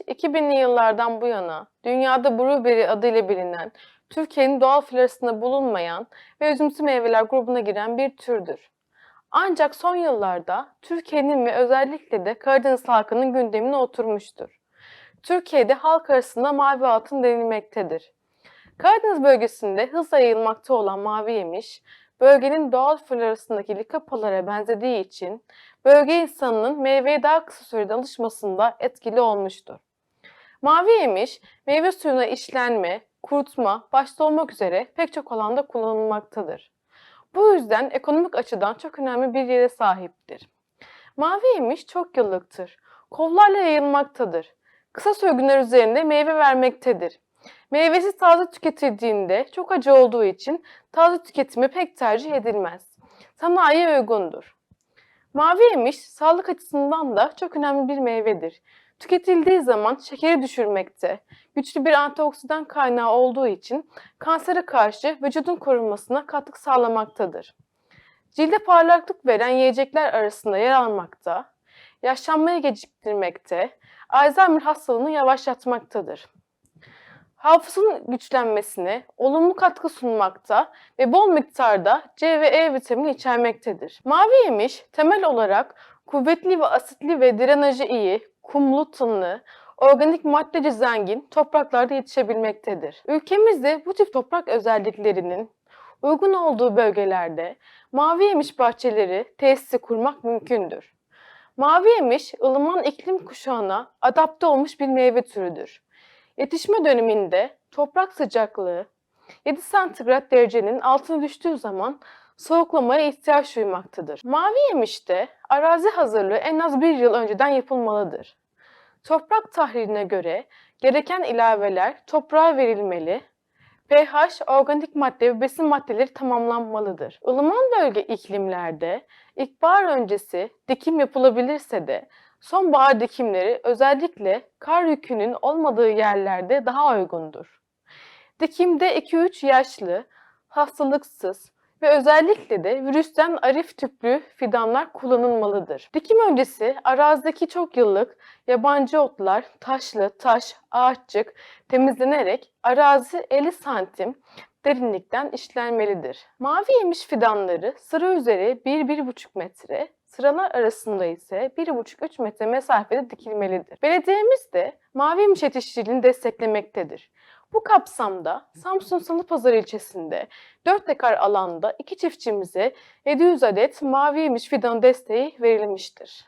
2000'li yıllardan bu yana dünyada blueberry adıyla bilinen, Türkiye'nin doğal florasında bulunmayan ve üzümsü meyveler grubuna giren bir türdür. Ancak son yıllarda Türkiye'nin ve özellikle de Karadeniz halkının gündemine oturmuştur. Türkiye'de halk arasında mavi altın denilmektedir. Karadeniz bölgesinde hızla yayılmakta olan mavi yemiş, bölgenin doğal florasındaki likapalara benzediği için bölge insanının meyveye daha kısa sürede alışmasında etkili olmuştur. Mavi yemiş, meyve suyuna işlenme, kurutma başta olmak üzere pek çok alanda kullanılmaktadır. Bu yüzden ekonomik açıdan çok önemli bir yere sahiptir. Mavi yemiş çok yıllıktır. Kollarla yayılmaktadır. Kısa sürgünler üzerinde meyve vermektedir. Meyvesi taze tüketildiğinde çok acı olduğu için taze tüketimi pek tercih edilmez. Sanayiye uygundur. Mavi yemiş sağlık açısından da çok önemli bir meyvedir. Tüketildiği zaman şekeri düşürmekte, güçlü bir antioksidan kaynağı olduğu için kansere karşı vücudun korunmasına katkı sağlamaktadır. Cilde parlaklık veren yiyecekler arasında yer almakta, yaşlanmayı geciktirmekte, Alzheimer hastalığını yavaşlatmaktadır. Hafızanın güçlenmesine olumlu katkı sunmakta ve bol miktarda C ve E vitamini içermektedir. Mavi yemiş temel olarak kuvvetli ve asitli ve drenajı iyi, kumlu tınlı, organik maddeci zengin topraklarda yetişebilmektedir. Ülkemizde bu tip toprak özelliklerinin uygun olduğu bölgelerde mavi yemiş bahçeleri, tesisi kurmak mümkündür. Mavi yemiş, ılıman iklim kuşağına adapte olmuş bir meyve türüdür. Yetişme döneminde toprak sıcaklığı 7 santigrat derecenin altına düştüğü zaman soğuklamaya ihtiyaç duymaktadır. Mavi yemişte arazi hazırlığı en az bir yıl önceden yapılmalıdır. Toprak tahlirine göre gereken ilaveler toprağa verilmeli, pH, organik madde ve besin maddeleri tamamlanmalıdır. Ilıman bölge iklimlerde ilkbahar öncesi dikim yapılabilirse de sonbahar dikimleri özellikle kar yükünün olmadığı yerlerde daha uygundur. Dikimde 2-3 yaşlı, hastalıksız ve özellikle de virüsten arif tüplü fidanlar kullanılmalıdır. Dikim öncesi arazideki çok yıllık yabancı otlar, taşlı, taş, ağaççık temizlenerek arazi 50 santim derinlikten işlenmelidir. Mavi yemiş fidanları sıra üzeri 1-1,5 metre, sıralar arasında ise 1,5-3 metre mesafede dikilmelidir. Belediyemiz de mavi yemiş yetiştiriciliğini desteklemektedir. Bu kapsamda Samsun Salıpazarı ilçesinde 4 dekar alanda iki çiftçimize 700 adet mavi yemiş fidan desteği verilmiştir.